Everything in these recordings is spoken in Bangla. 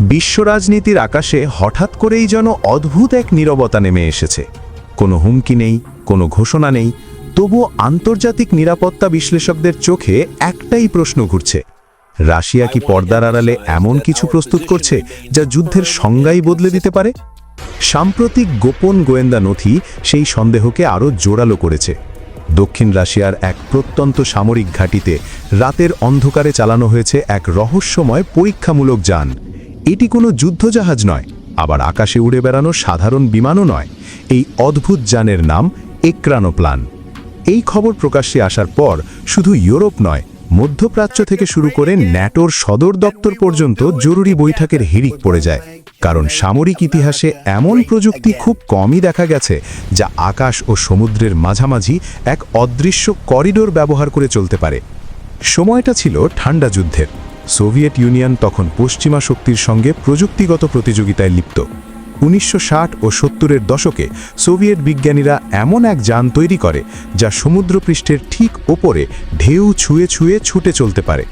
বিশ্ব রাজনীতির আকাশে হঠাৎ করেই যেন অদ্ভুত এক নীরবতা নেমে এসেছে। কোনো হুমকি নেই, কোনো ঘোষণা নেই, তবুও আন্তর্জাতিক নিরাপত্তা বিশ্লেষকদের চোখে একটাই প্রশ্ন ঘুরছে। রাশিয়া কি পর্দার আড়ালে এমন কিছু প্রস্তুত করছে যা যুদ্ধের সংজ্ঞাই বদলে দিতে পারে? সাম্প্রতিক গোপন গোয়েন্দা নথি সেই সন্দেহকে আরও জোরালো করেছে। দক্ষিণ রাশিয়ার এক প্রত্যন্ত সামরিক ঘাঁটিতে রাতের অন্ধকারে চালানো হয়েছে এক রহস্যময় পরীক্ষামূলক যান। এটি কোনো যুদ্ধজাহাজ নয়, আবার আকাশে উড়ে বেড়ানো সাধারণ বিমানও নয়। এই অদ্ভুত যানের নাম এক্রানোপ্লান। এই খবর প্রকাশ্যে আসার পর শুধু ইউরোপ নয়, মধ্যপ্রাচ্য থেকে শুরু করে ন্যাটোর সদর দপ্তর পর্যন্ত জরুরি বৈঠকের হিড়িক পড়ে যায়, কারণ সামরিক ইতিহাসে এমন প্রযুক্তি খুব কমই দেখা গেছে, যা আকাশ ও সমুদ্রের মাঝামাঝি এক অদৃশ্য করিডোর ব্যবহার করে চলতে পারে। সময়টা ছিল ঠান্ডা যুদ্ধের। সোভিয়েত ইউনিয়ন তখন পশ্চিমা শক্তির সঙ্গে প্রযুক্তিগত প্রতিযোগিতায় লিপ্ত। উনিশশো ষাট ও সত্তরের দশকে সোভিয়েত বিজ্ঞানীরা এমন এক যান তৈরি করে, যা সমুদ্রপৃষ্ঠের ঠিক ওপরে ঢেউ ছুঁয়ে ছুঁয়ে ছুটে চলতে পারে।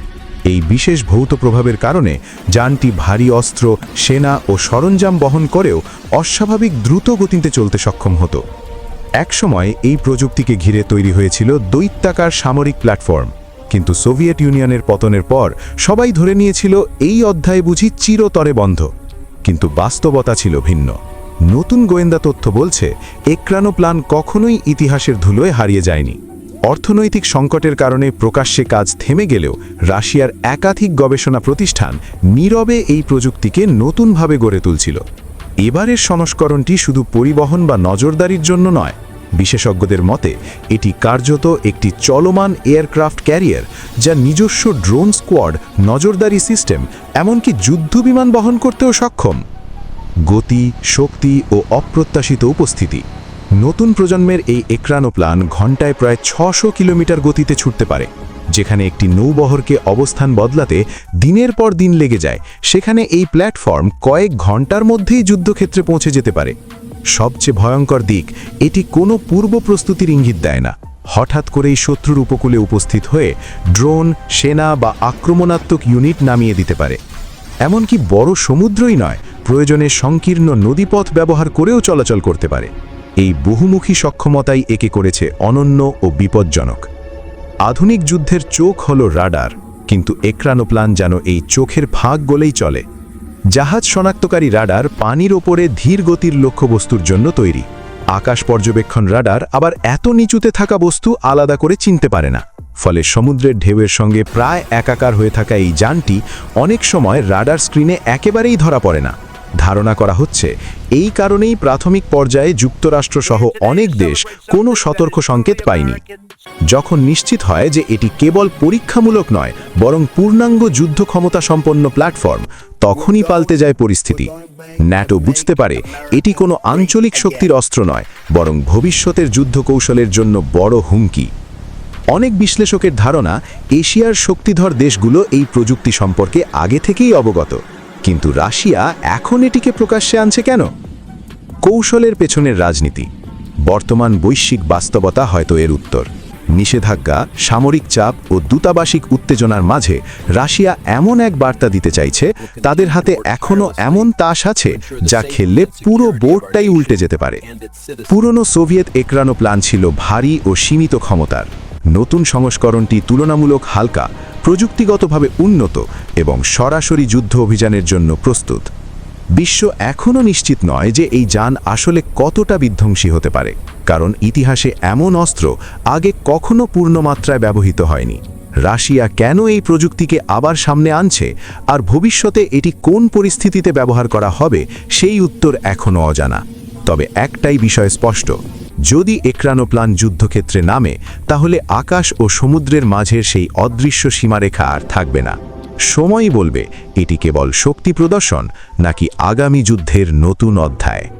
এই বিশেষ ভৌত প্রভাবের কারণে যানটি ভারী অস্ত্র, সেনা ও সরঞ্জাম বহন করেও অস্বাভাবিক দ্রুত গতিতে চলতে সক্ষম হতো। একসময় এই প্রযুক্তিকে ঘিরে তৈরি হয়েছিল দৈত্যাকার সামরিক প্ল্যাটফর্ম। কিন্তু সোভিয়েত ইউনিয়নের পতনের পর সবাই ধরে নিয়েছিল এই অধ্যায় বুঝি চিরতরে বন্ধ। কিন্তু বাস্তবতা ছিল ভিন্ন। নতুন গোয়েন্দা তথ্য বলছে, এক্রানো প্লান কখনোই ইতিহাসের ধুলোয় হারিয়ে যায়নি। অর্থনৈতিক সংকটের কারণে প্রকাশ্যে কাজ থেমে গেলেও রাশিয়ার একাধিক গবেষণা প্রতিষ্ঠান নীরবে এই প্রযুক্তিকে নতুনভাবে গড়ে তুলছিল। এবারের সংস্করণটি শুধু পরিবহন বা নজরদারির জন্য নয় বিশেষজ্ঞদের মতে, এটি কার্যত একটি চলমান এয়ারক্রাফট ক্যারিয়ার যা নিজস্ব ড্রোন স্কোয়াড, নজরদারি সিস্টেম, এমনকি যুদ্ধবিমান বহন করতেও সক্ষম। গতি, শক্তি ও অপ্রত্যাশিত উপস্থিতি। নতুন প্রজন্মের এই এক্রানোপ্লান ঘন্টায় প্রায় ছশো কিলোমিটার গতিতে ছুটতে পারে, যেখানে একটি নৌবহরকে অবস্থান বদলাতে দিনের পর দিন লেগে যায়। সেখানে এই প্ল্যাটফর্ম কয়েক ঘণ্টার মধ্যেই যুদ্ধক্ষেত্রে পৌঁছে যেতে পারে। সবচেয়ে ভয়ঙ্কর দিক, এটি কোনো পূর্ব প্রস্তুতির ইঙ্গিত দেয় না। হঠাৎ করেই শত্রুর উপকূলে উপস্থিত হয়ে ড্রোন, সেনা বা আক্রমণাত্মক ইউনিট নামিয়ে দিতে পারে। এমনকি বড় সমুদ্রই নয়, প্রয়োজনে সংকীর্ণ নদীপথ ব্যবহার করেও চলাচল করতে পারে। এই বহুমুখী সক্ষমতাই একে করেছে অনন্য ও বিপজ্জনক। আধুনিক যুদ্ধের চোখ হল রাডার, কিন্তু এক্রানোপ্লান যেন এই চোখের ফাঁক গলেই চলে। জাহাজ শনাক্তকারী রাডার পানির ওপরে ধীর গতির লক্ষ্যবস্তুর জন্য তৈরি। আকাশ পর্যবেক্ষণ রাডার আবার এত নিচুতে থাকা বস্তু আলাদা করে চিনতে পারে না। ফলে সমুদ্রের ঢেউয়ের সঙ্গে প্রায় একাকার হয়ে থাকা এই যানটি অনেক সময় রাডার স্ক্রিনে একেবারেই ধরা পড়ে না। ধারণা করা হচ্ছে, এই কারণেই প্রাথমিক পর্যায়ে যুক্তরাষ্ট্রসহ অনেক দেশ কোনো সতর্ক সংকেত পায়নি। যখন নিশ্চিত হয় যে এটি কেবল পরীক্ষামূলক নয়, বরং পূর্ণাঙ্গ যুদ্ধ ক্ষমতা সম্পন্ন প্ল্যাটফর্ম, তখনই পাল্টে যায় পরিস্থিতি। ন্যাটো বুঝতে পারে, এটি কোনো আঞ্চলিক শক্তির অস্ত্র নয়, বরং ভবিষ্যতের যুদ্ধ কৌশলের জন্য বড় হুমকি। অনেক বিশ্লেষকের ধারণা, এশিয়ার শক্তিধর দেশগুলো এই প্রযুক্তি সম্পর্কে আগে থেকেই অবগত। কিন্তু রাশিয়া এখন এটিকে প্রকাশ্যে আনছে কেন? কৌশলের পেছনের রাজনীতি। বর্তমান বৈশ্বিক বাস্তবতা হয়তো এর উত্তর। নিষেধাজ্ঞা, সামরিক চাপ ও দূতাবাসিক উত্তেজনার মাঝে রাশিয়া এমন এক বার্তা দিতে চাইছে, তাদের হাতে এখনও এমন তাস আছে যা খেললে পুরো বোর্ডটাই উল্টে যেতে পারে। পুরনো সোভিয়েত একরানো প্ল্যান ছিল ভারী ও সীমিত ক্ষমতার। নতুন সংস্করণটি তুলনামূলক হালকা প্রযুক্তিগতভাবে উন্নত এবং সরাসরি যুদ্ধ অভিযানের জন্য প্রস্তুত। বিশ্ব এখনও নিশ্চিত নয় যে এই যান আসলে কতটা বিধ্বংসী হতে পারে, কারণ ইতিহাসে এমন অস্ত্র আগে কখনো পূর্ণমাত্রায় ব্যবহৃত হয়নি। রাশিয়া কেন এই প্রযুক্তিকে আবার সামনে আনছে আর ভবিষ্যতে এটি কোন পরিস্থিতিতে ব্যবহার করা হবে সেই উত্তর এখনও অজানা। তবে একটাই বিষয় স্পষ্ট যদি এক্রানোপ্লান যুদ্ধক্ষেত্রে নামে, তাহলে আকাশ ও সমুদ্রের মাঝের সেই অদৃশ্য সীমারেখা আর থাকবে না। সময়ই বলবে, এটি কেবল শক্তি প্রদর্শন, নাকি আগামী যুদ্ধের নতুন অধ্যায়।